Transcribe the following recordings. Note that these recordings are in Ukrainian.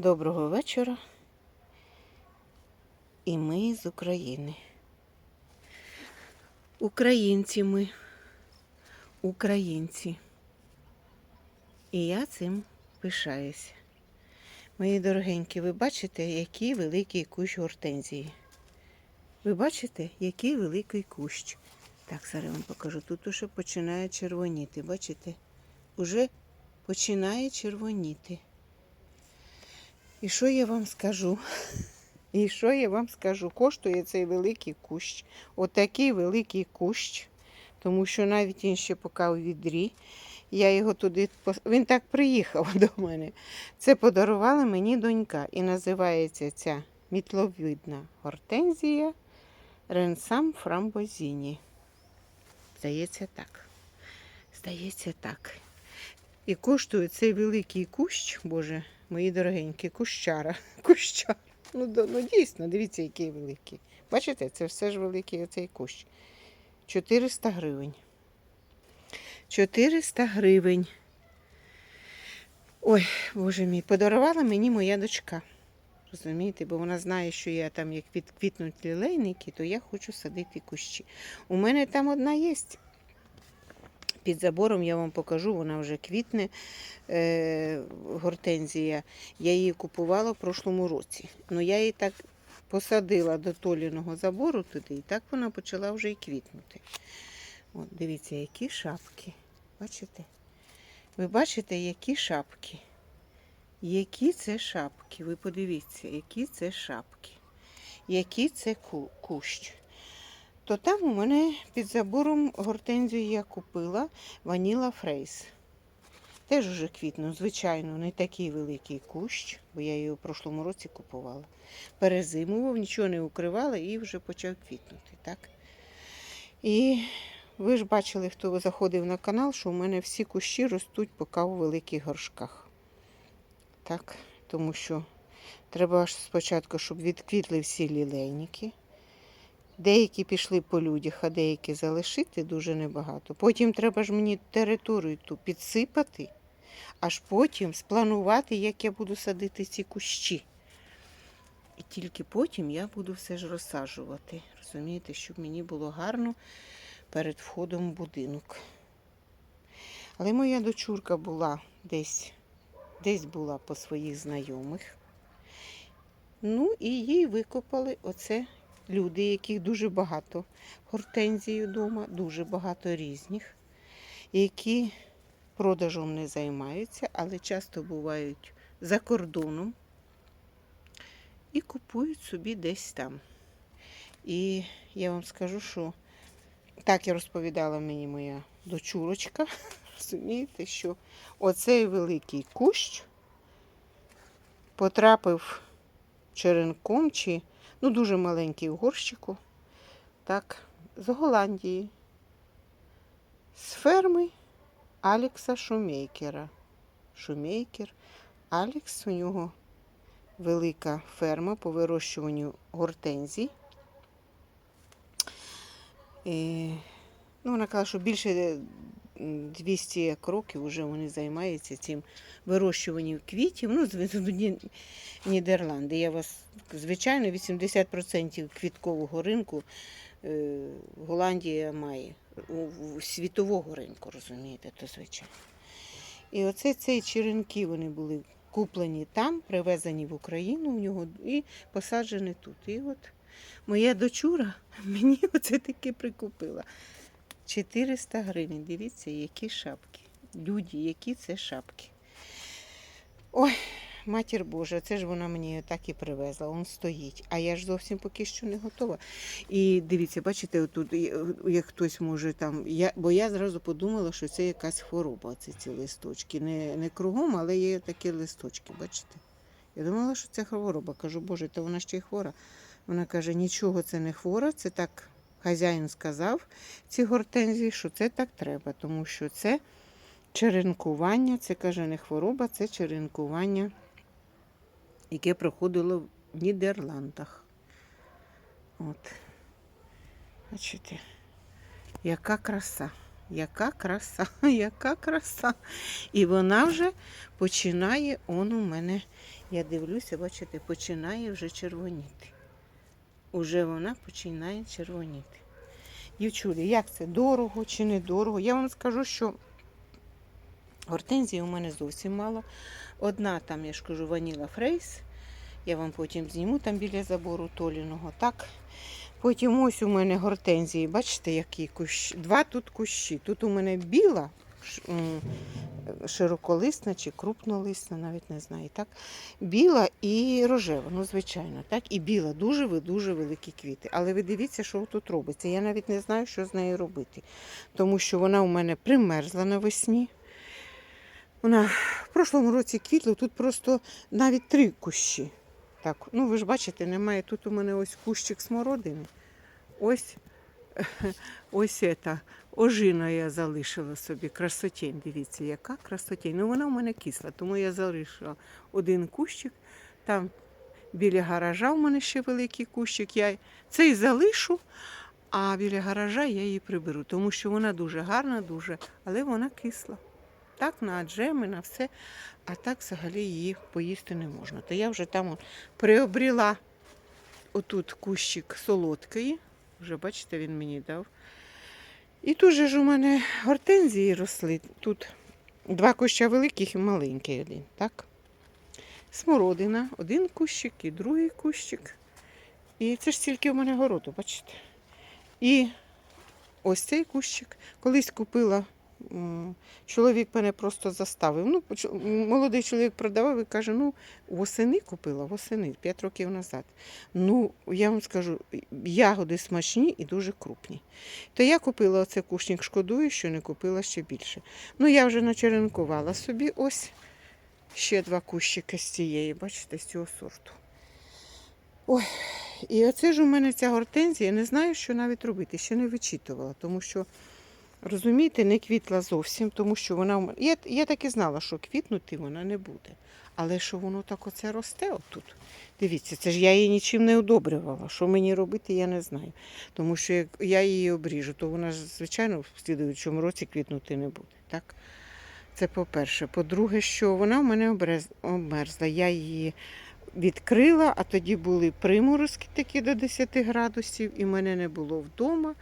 Доброго вечора. І ми з України. Українці ми. Українці. І я цим пишаюся. Мої дорогенькі, ви бачите, який великий кущ гортензії. Ви бачите, який великий кущ. Так, зараз вам покажу. Тут уже починає червоніти. Бачите? Уже починає червоніти. І що я вам скажу? І що я вам скажу? Коштує цей великий кущ. Отакий великий кущ. Тому що навіть він ще поки у відрі. Я його туди Він так приїхав до мене. Це подарувала мені донька. І називається ця мітловидна гортензія Ренсам Фрамбозіні. Здається, так. Здається, так. І коштує цей великий кущ, боже, мої дорогенькі, кущара. Кущар. Ну, ну дійсно, дивіться, який великий. Бачите, це все ж великий оцей кущ. 400 гривень. 400 гривень. Ой, боже мій, подарувала мені моя дочка. Розумієте, бо вона знає, що я там, як відквітнуть лілейники, то я хочу садити кущі. У мене там одна є. Під забором я вам покажу, вона вже квітне е, гортензія. Я її купувала в прошлому році. Ну я її так посадила до толіного забору туди, і так вона почала вже і квітнути. От, дивіться, які шапки. Бачите? Ви бачите, які шапки? Які це шапки? Ви подивіться, які це шапки. Які це ку- кущ. То там у мене під забором гортензію я купила Ваніла Фрейс. Теж уже квітну, звичайно, не такий великий кущ, бо я її у прошлому році купувала. Перезимував, нічого не укривала і вже почав квітнути. так? І ви ж бачили, хто заходив на канал, що у мене всі кущі ростуть поки у великих горшках. Так, тому що треба аж спочатку, щоб відквітли всі лілейники. Деякі пішли по людях, а деякі залишити дуже небагато. Потім треба ж мені територію ту підсипати, аж потім спланувати, як я буду садити ці кущі. І тільки потім я буду все ж розсаджувати. Розумієте, щоб мені було гарно перед входом в будинок. Але моя дочурка була десь, десь була по своїх знайомих. Ну і їй викопали оце люди, яких дуже багато гортензій вдома, дуже багато різних, які продажем не займаються, але часто бувають за кордоном і купують собі десь там. І я вам скажу, що так і розповідала мені моя дочурочка, розумієте, що оцей великий кущ потрапив черенком чи ну дуже маленький в горщику, так, з Голландії, з ферми Алекса Шумейкера. Шумейкер. Алекс у нього велика ферма по вирощуванню гортензій. І, ну, вона казала, що більше 200 як років вже вони займаються цим вирощуванням квітів. Ну, з- Нідерланди. Я вас, звичайно, 80% квіткового ринку е, Голландія має. У, світового ринку, розумієте, то звичайно. І оце ці черенки вони були куплені там, привезені в Україну в нього і посаджені тут. І от моя дочура мені оце таки прикупила. 400 гривень. Дивіться, які шапки. Люди, які це шапки. Ой, матір Божа, це ж вона мені так і привезла, він стоїть. А я ж зовсім поки що не готова. І дивіться, бачите, отут, як хтось може там. Я, бо я зразу подумала, що це якась хвороба, це ці листочки. Не, не кругом, але є такі листочки, бачите? Я думала, що це хвороба. Кажу, Боже, то вона ще й хвора. Вона каже, нічого це не хвора, це так хазяїн сказав ці гортензії, що це так треба, тому що це черенкування, це каже не хвороба, це черенкування, яке проходило в Нідерландах. От. Бачите, яка краса, яка краса, яка краса. І вона вже починає он у мене Я дивлюся, бачите, починає вже червоніти. Уже вона починає червоніти. Дівчулі, як це дорого чи не дорого? Я вам скажу, що гортензії у мене зовсім мало. Одна там, я ж кажу, ваніла фрейс. Я вам потім зніму там біля забору толіного. Так. Потім ось у мене гортензії, бачите, які кущі. Два тут кущі. Тут у мене біла, широколисна чи крупнолисна, навіть не знаю. Так? Біла і рожева, ну звичайно, так. І біла, дуже-дуже великі квіти. Але ви дивіться, що тут робиться. Я навіть не знаю, що з нею робити. Тому що вона у мене примерзла навесні. Вона в прошлому році квітла, тут просто навіть три кущі. Так, ну ви ж бачите, немає. Тут у мене ось кущик смородини. Ось ось ета, ожина я залишила собі. Красотень, дивіться, яка красотень. Ну вона у мене кисла, тому я залишила один кущик. Там біля гаража у мене ще великий кущик. Я цей залишу, а біля гаража я її приберу, тому що вона дуже гарна, дуже, але вона кисла. Так, на джеми, на все, а так взагалі її поїсти не можна. То я вже там приобріла отут кущик солодкої. Вже бачите, він мені дав. І тут же ж у мене гортензії росли. Тут два куща великих і маленький один, так? Смородина, один кущик і другий кущик. І це ж тільки у мене городу, бачите. І ось цей кущик. Колись купила. Чоловік мене просто заставив. Ну, молодий чоловік продавав і каже: ну, восени купила, восени, 5 років назад. Ну, я вам скажу, ягоди смачні і дуже крупні. То я купила оце кушник, шкодую, що не купила ще більше. Ну, я вже начеренкувала собі ось ще два кущики з цієї, бачите, з цього сорту. Ой, і оце ж у мене ця гортензія, не знаю, що навіть робити, ще не вичитувала, тому що, розумієте, не квітла зовсім, тому що вона. Я, я так і знала, що квітнути вона не буде. Але що воно так оце росте отут. Дивіться, це ж я її нічим не одобрювала. Що мені робити, я не знаю. Тому що як я її обріжу, то вона ж, звичайно, в слідуючому році квітнути не буде. Так? Це по-перше. По-друге, що вона в мене обмерзла. Я її відкрила, а тоді були приморозки такі до 10 градусів, і мене не було вдома.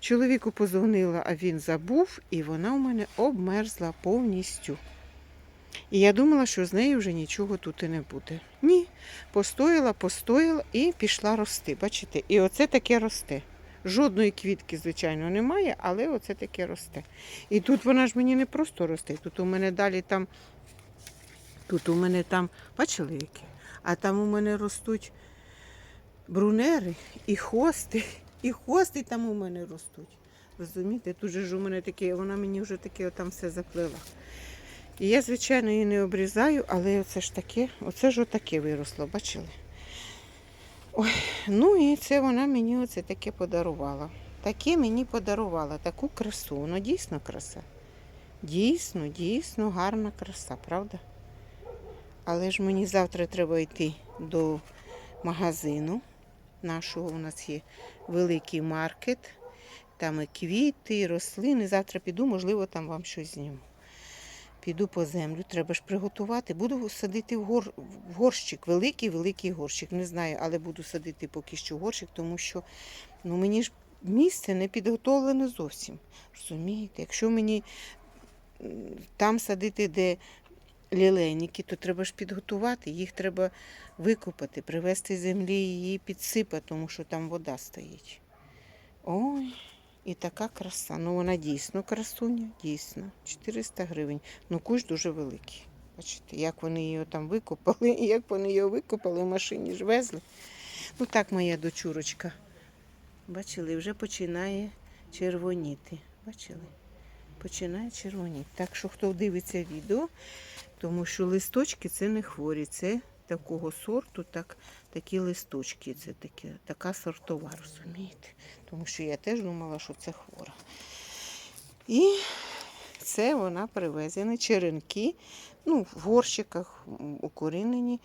Чоловіку позвонила, а він забув, і вона у мене обмерзла повністю. І я думала, що з нею вже нічого тут і не буде. Ні, постояла, постояла і пішла рости. Бачите, і оце таке росте. Жодної квітки, звичайно, немає, але оце таке росте. І тут вона ж мені не просто росте. Тут у мене далі там, тут у мене там, бачили які? А там у мене ростуть брунери і хости, і хости там у мене ростуть. Розумієте, тут же ж у мене таке, вона мені вже таке там все заплила. І я, звичайно, її не обрізаю, але оце ж таке, оце ж отаке виросло, бачили? Ой, ну і це вона мені оце таке подарувала. Таке мені подарувала, таку красу. Воно дійсно краса. Дійсно, дійсно гарна краса, правда? Але ж мені завтра треба йти до магазину нашого. У нас є великий маркет, там і квіти, і рослини. Завтра піду, можливо, там вам щось зніму. Піду по землю, треба ж приготувати. Буду садити в, гор... в горщик, великий, великий горщик. Не знаю, але буду садити поки що горщик, тому що ну, мені ж місце не підготовлене зовсім. Розумієте? Якщо мені там садити, де лілейники, то треба ж підготувати, їх треба викопати, привезти з землі її підсипати, тому що там вода стоїть. Ой, і така краса. Ну вона дійсно красуня, дійсно. 400 гривень. Ну кущ дуже великий. Бачите, як вони її там викопали, і як вони його викопали, в машині ж везли. Ну так моя дочурочка. Бачили, вже починає червоніти. Бачили? Починає червоніти. Так що хто дивиться відео, тому що листочки це не хворі, це такого сорту, так, такі листочки. Це таке, така сортова, розумієте? Тому що я теж думала, що це хвора. І це вона привезена черенки, ну, в горщиках укорінені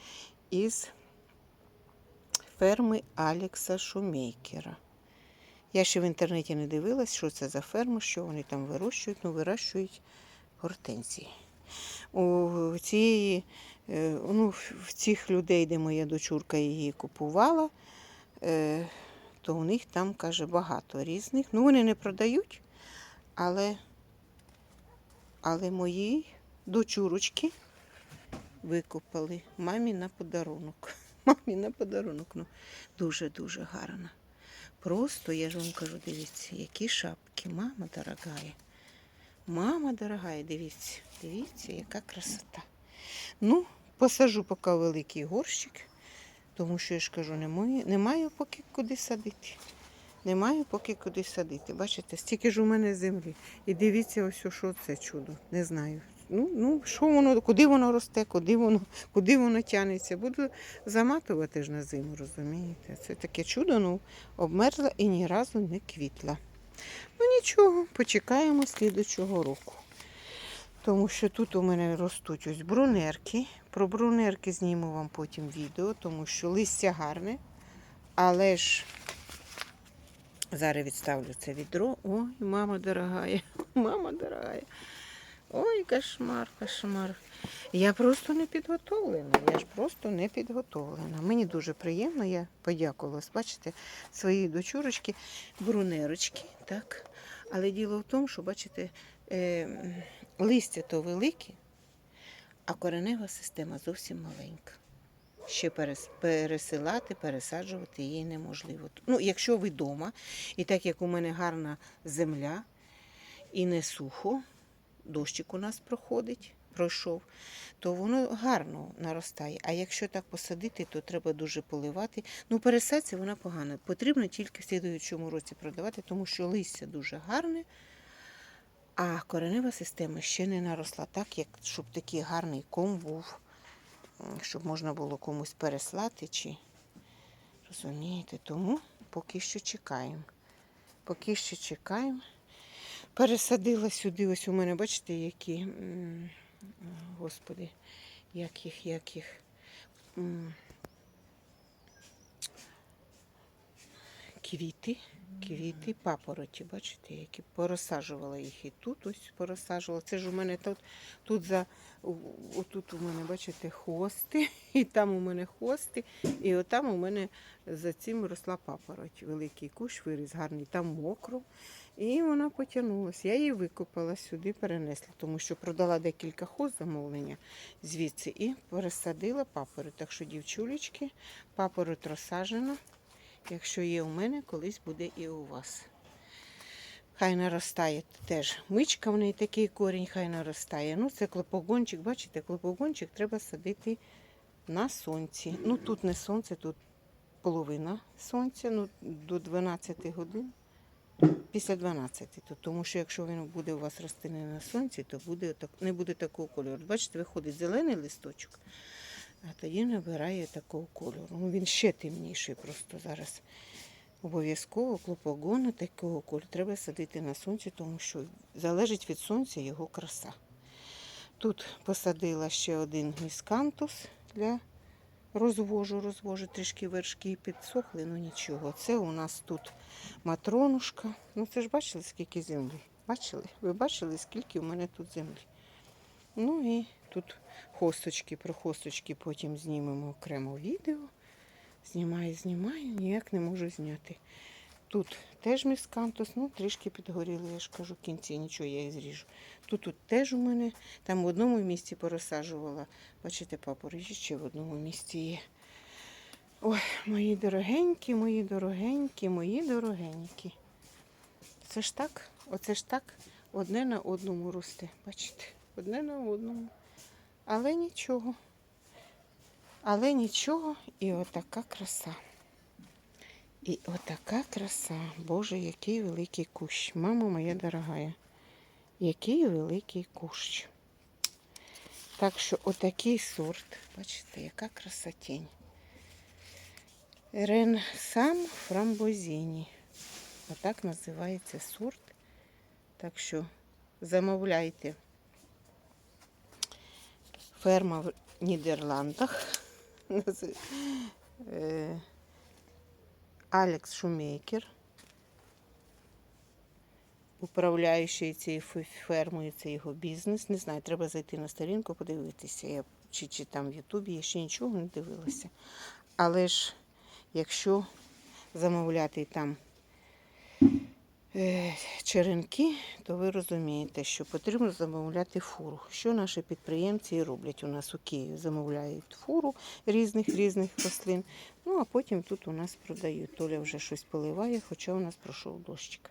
із ферми Алекса Шумейкера. Я ще в інтернеті не дивилась, що це за ферма, що вони там вирощують, ну вирощують гортензії. У цієї, е, ну, в- цих людей, де моя дочурка її купувала, е, то у них там, каже, багато різних. Ну, вони не продають, але, але мої дочурочки викупили мамі на подарунок. Мамі на подарунок. Ну, дуже-дуже гарна. Просто, я ж вам кажу, дивіться, які шапки. Мама дорогая. Мама дорогая, дивіться, дивіться, яка красота. Ну, посажу поки великий горщик, тому що я ж кажу, не маю, не маю поки куди садити. Не маю поки куди садити. Бачите, стільки ж у мене землі. І дивіться, ось що це чудо. Не знаю. Ну, ну, що воно, куди воно росте, куди воно, куди воно тягнеться. Буду заматувати ж на зиму, розумієте? Це таке чудо, ну, обмерзла і ні разу не квітла. Ну нічого, почекаємо слідучого року. Тому що тут у мене ростуть ось брунерки. Про брунерки зніму вам потім відео, тому що листя гарне. Але ж зараз відставлю це відро. Ой, мама дорогая, мама дорогая. Ой, кошмар, кошмар. Я просто не підготовлена. Я ж просто не підготовлена. Мені дуже приємно, я подякувала. Бачите, своїй дочурочки, брунерочки, так. Але діло в тому, що, бачите, е, листя то велике, а коренева система зовсім маленька. Ще перес- пересилати, пересаджувати її неможливо. Ну, якщо ви вдома, і так як у мене гарна земля і не сухо, дощик у нас проходить, пройшов, то воно гарно наростає. А якщо так посадити, то треба дуже поливати. Ну, пересадці вона погана. Потрібно тільки в слідуючому році продавати, тому що листя дуже гарне, а коренева система ще не наросла так, як щоб такий гарний ком був, щоб можна було комусь переслати чи розумієте, тому поки що чекаємо. Поки що чекаємо. Пересадила сюди, ось у мене, бачите, які, господи, як їх, як їх. Квіти, квіти, папороті, бачите, які порозсаджувала їх і тут ось порозсаджувала. Це ж у мене тут, тут за, отут у мене, бачите, хости, і там у мене хости, і отам у мене за цим росла папороть. Великий кущ виріс гарний, там мокро. І вона потягнулася. Я її викопала сюди, перенесла, тому що продала декілька хоз замовлення звідси і пересадила папороть. Так що, дівчулечки, папороть розсаджена. Якщо є у мене, колись буде і у вас. Хай наростає теж. Мичка в неї такий корінь, хай наростає. Ну, це клопогончик, бачите, клопогончик треба садити на сонці. Ну, тут не сонце, тут половина сонця, ну, до 12 годин. Після 12, то, тому що якщо він буде у вас рости не на сонці, то буде не буде такого кольору. Бачите, виходить зелений листочок, а тоді набирає такого кольору. Ну, він ще темніший просто зараз. Обов'язково клопогони такого кольору треба садити на сонці, тому що залежить від сонця його краса. Тут посадила ще один міскантус для розвожу, розвожу трішки вершки підсохли, ну нічого. Це у нас тут матронушка. Ну це ж бачили, скільки землі? Бачили? Ви бачили, скільки у мене тут землі? Ну і тут хосточки, про хосточки потім знімемо окремо відео. Знімаю, знімаю, ніяк не можу зняти. Тут теж міскантус, ну трішки підгоріли, я ж кажу, в кінці нічого я і зріжу. Тут, тут теж у мене, там в одному місці порозсаджувала. Бачите, папорочі ще в одному місці є. Ой, мої дорогенькі, мої дорогенькі, мої дорогенькі. Це ж так, оце ж так, одне на одному росте. Бачите, одне на одному. Але нічого. Але нічого, і отака краса. І отака краса. Боже, який великий кущ. Мама моя дорогая. Який великий кущ. Так що отакий сорт. Бачите, яка красотень. Рен сам фрамбозіні. Отак називається сорт. Так що замовляйте. Ферма в Нідерландах. Е, Алекс Шумейкер. управляючий цією фермою, це його бізнес. Не знаю, треба зайти на сторінку, подивитися. Я, чи, чи там в Ютубі я ще нічого не дивилася. Але ж якщо замовляти там черенки, то ви розумієте, що потрібно замовляти фуру. Що наші підприємці роблять у нас у Києві? Замовляють фуру різних різних рослин. Ну а потім тут у нас продають. Толя вже щось поливає, хоча у нас пройшов дощик.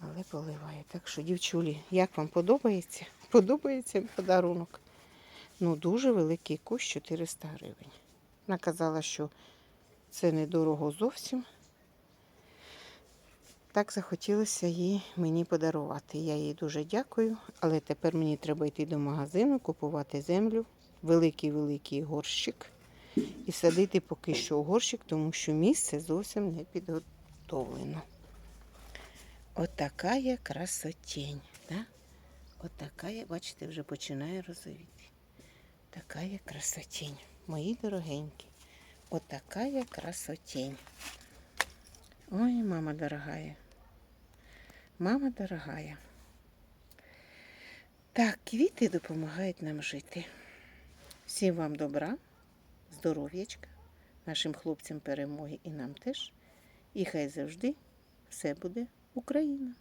Але поливає. Так що, дівчулі, як вам подобається? Подобається подарунок? Ну, дуже великий кущ 400 гривень. Вона казала, що це недорого зовсім. Так захотілося їй мені подарувати. Я їй дуже дякую, але тепер мені треба йти до магазину, купувати землю, великий-великий горщик і садити поки що горщик, тому що місце зовсім не підготовлено. Отака є красотень. Да? Отака є, бачите, вже починає розовіти. Така є красотень. Мої дорогенькі. Отака є красотень. Ой, мама дорогая. Мама дорогая. Так, квіти допомагають нам жити. Всім вам добра, здоров'ячка, нашим хлопцям перемоги і нам теж. І хай завжди все буде Україна.